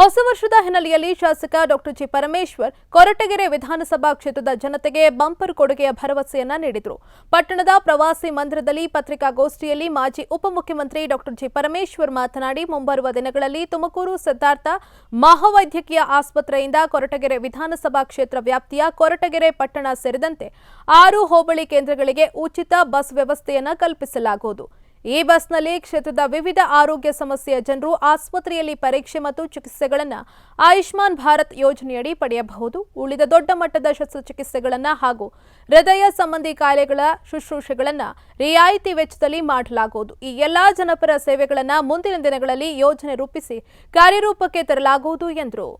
ಹೊಸ ವರ್ಷದ ಹಿನ್ನೆಲೆಯಲ್ಲಿ ಶಾಸಕ ಡಾಕ್ಟರ್ ಜಿ ಪರಮೇಶ್ವರ್ ಕೊರಟಗೆರೆ ವಿಧಾನಸಭಾ ಕ್ಷೇತ್ರದ ಜನತೆಗೆ ಬಂಪರ್ ಕೊಡುಗೆಯ ಭರವಸೆಯನ್ನ ನೀಡಿದರು. ಪಟ್ಟಣದ ಪ್ರವಾಸಿ ಮಂದಿರದಲ್ಲಿ ಪತ್ರಿಕಾಗೋಷ್ಠಿಯಲ್ಲಿ ಮಾಜಿ ಉಪಮುಖ್ಯಮಂತ್ರಿ ಡಾಕ್ಟರ್ ಜಿ ಪರಮೇಶ್ವರ್ ಮಾತನಾಡಿ, ಮುಂಬರುವ ದಿನಗಳಲ್ಲಿ ತುಮಕೂರು ಸಿದ್ದಾರ್ಥ ಮಹಾವೈದ್ಯಕೀಯ ಆಸ್ಪತ್ರೆಯಿಂದ ಕೊರಟಗೆರೆ ವಿಧಾನಸಭಾ ಕ್ಷೇತ್ರ ವ್ಯಾಪ್ತಿಯ ಕೊರಟಗೆರೆ ಪಟ್ಟಣ ಸೇರಿದಂತೆ ಆರು ಹೋಬಳಿ ಕೇಂದ್ರಗಳಿಗೆ ಉಚಿತ ಬಸ್ ವ್ಯವಸ್ಥೆಯನ್ನು ಕಲ್ಪಿಸಲಾಗುವುದು. ಈ ಬಸ್ನಲ್ಲಿ ಕ್ಷೇತ್ರದ ವಿವಿಧ ಆರೋಗ್ಯ ಸಮಸ್ಯೆಯ ಜನರು ಆಸ್ಪತ್ರೆಯಲ್ಲಿ ಪರೀಕ್ಷೆ ಮತ್ತು ಚಿಕಿತ್ಸೆಗಳನ್ನು ಆಯುಷ್ಮಾನ್ ಭಾರತ್ ಯೋಜನೆಯಡಿ ಪಡೆಯಬಹುದು. ಉಳಿದ ದೊಡ್ಡ ಮಟ್ಟದ ಶಸ್ತ್ರಚಿಕಿತ್ಸೆಗಳನ್ನು ಹಾಗೂ ಹೃದಯ ಸಂಬಂಧಿ ಕಾಯಿಲೆಗಳ ಶುಶ್ರೂಷೆಗಳನ್ನು ರಿಯಾಯಿತಿ ವೆಚ್ಚದಲ್ಲಿ ಮಾಡಲಾಗುವುದು. ಈ ಎಲ್ಲಾ ಜನಪರ ಸೇವೆಗಳನ್ನು ಮುಂದಿನ ದಿನಗಳಲ್ಲಿ ಯೋಜನೆ ರೂಪಿಸಿ ಕಾರ್ಯರೂಪಕ್ಕೆ ತರಲಾಗುವುದು ಎಂದರು.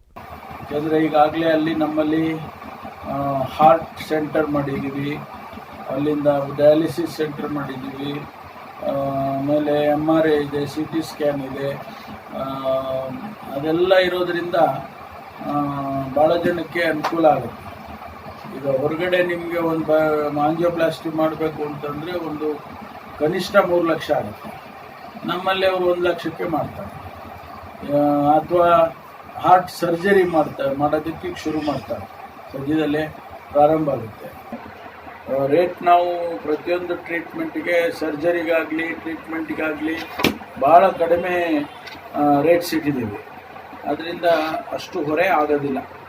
ಹಾರ್ಟ್ ಸೆಂಟರ್ ಮಾಡಿದ್ದೀವಿ ಅಲ್ಲಿಂದ ಡಯಾಲಿಸಿಸ್ ಸೆಂಟರ್ ಮಾಡಿದ್ದೀವಿ ಆಮೇಲೆ ಎಂ ಆರ್ ಐ ಇದೆ ಸಿ ಟಿ ಸ್ಕ್ಯಾನ್ ಇದೆ ಅದೆಲ್ಲ ಇರೋದರಿಂದ ಭಾಳ ಜನಕ್ಕೆ ಅನುಕೂಲ ಆಗುತ್ತೆ. ಈಗ ಹೊರಗಡೆ ನಿಮಗೆ ಒಂದು ಬ ಮಾಂಜಿಯೋಪ್ಲಾಸ್ಟಿ ಮಾಡಬೇಕು ಅಂತಂದರೆ ಒಂದು ಕನಿಷ್ಠ ಮೂರು ಲಕ್ಷ ಆಗುತ್ತೆ. ನಮ್ಮಲ್ಲಿ ಅವರು ಒಂದು ಲಕ್ಷಕ್ಕೆ ಮಾಡ್ತಾರೆ. ಅಥವಾ ಹಾರ್ಟ್ ಸರ್ಜರಿ ಮಾಡ್ತಾರೆ ಮಾಡೋದಕ್ಕೆ ಶುರು ಮಾಡ್ತಾರೆ. ಸದ್ಯದಲ್ಲೇ ಪ್ರಾರಂಭ ಆಗುತ್ತೆ. ರೇಟ್ ನಾವು ಪ್ರತಿಯೊಂದು ಟ್ರೀಟ್ಮೆಂಟ್ಗೆ ಸರ್ಜರಿಗಾಗಲಿ ಟ್ರೀಟ್ಮೆಂಟಿಗಾಗಲಿ ಭಾಳ ಕಡಿಮೆ ರೇಟ್ಸ್ ಇಟ್ಟಿದ್ದೀವಿ ಅದರಿಂದ ಅಷ್ಟು ಹೊರೆ ಆಗೋದಿಲ್ಲ.